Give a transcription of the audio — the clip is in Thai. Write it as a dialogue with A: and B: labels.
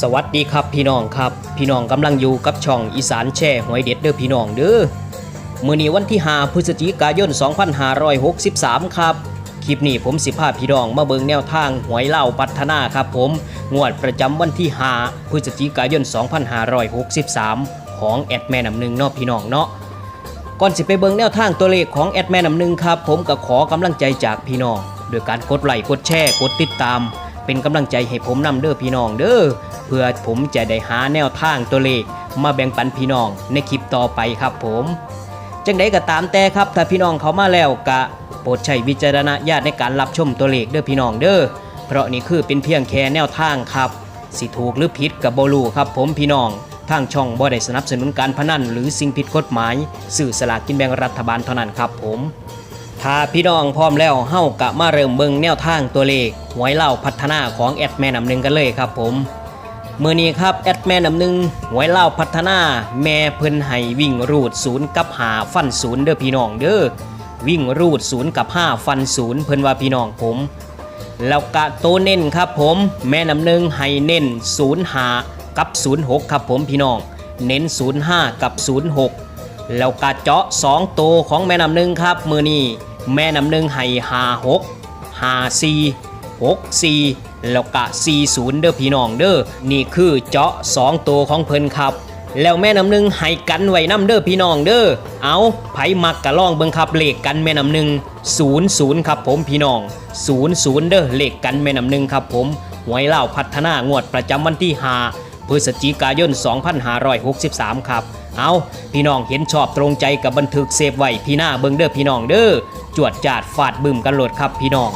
A: สวัสดีครับพี่น้องครับ พี่น้องกำลังอยู่กับช่องอีสานแช่หวยเด็ดเด้อพี่น้องเด้อมื้อนี้วันที่5พฤศจิกายน 2563 ครับ คลิปนี้ผมสิพาพี่น้องมาเบิงแนวทางหวยเล่าพัฒนาครับผมงวดประจำวันที่5พฤศจิกายน 2563 ของแอดแม่นำหนึ่งเนาะพี่น้องเนาะก่อนสิไปเบิงแนวทางตัวเลขของแอดแมนนำหนึ่งครับผมก็ขอกำลังใจจากพี่น้องโดยการกดไลค์กดแชร์กดติดตาม เป็นกำลังใจให้ผมนำเด้อพี่น้องเด้อ เพื่อผมจะได้หาแนวทางตัวเลข มาแบ่งปันพี่น้องในคลิปต่อไปครับผมจังใดก็ตามแต่ครับถ้าพี่น้องเขามาแล้วกะโปรดใช้วิจารณญาณในการรับชมตัวเลขเด้อพี่น้องเด้อเพราะนี่คือเป็นเพียงแค่แนวทางครับสิถูกหรือผิดกับโบลูครับผมพี่น้องทางช่องบ่ได้สนับสนุนการพนันหรือสิ่งผิดกฎหมายสื่อสลากกินแบ่งรัฐบาลเท่านั้นครับผมถ้าพี่น้องพร้อมแล้วเฮากะมาเริ่มเบิ่งแนวทางตัวเลขหวยเล่าพัฒนาของแอดแม่นำหนึ่งกันเลยครับผม มื่อนี้ครับแอดแม่นำหนึ่งหวยเล่าพัฒนาแม่เพิ่นให้วิ่งรูดศูนย์กับหาฟันศูนย์เด้อพี่น้องเด้อวิ่งรูดศูนย์กับห้าฟันศูนย์เพิ่นว่าพี่น้องผม แล้วกะโตเน้นครับผม แม่นำหนึ่งให้เน้นศูนย์หากับศูนย์หกครับผมพี่น้อง เน้นศูนย์ห้ากับศูนย์หกแล้วกะเจาะสองโตของแม่นำหนึ่งครับมือนี้แม่นำหนึ่งให้หาหกหาสี่ 64 แล้วก็40 เด้อพี่น้องเด้อนี่คือเจาะ 2 ตัวของเพิ่นครับ แล้วแม่น้ำหนึ่งให้กันไว้น้ำเด้อพี่น้องเด้อเอาไผมักกะล่องเบิ่งครับเลขกันแม่น้ำหนึ่ง00 ครับผมพี่น้อง 00 เด้อเลขกันแม่น้ำหนึ่งครับผมหวยเล่าพัฒนางวดประจำวันที่5พฤศจิกายน 2563 ครับเอาพี่น้องเห็นชอบตรงใจกับบันทึกเซฟไว้พี่หน้าเบิ่งเด้อพี่น้องเด้อจวดจาดฟาดบึมกันโหลดครับพี่น้อง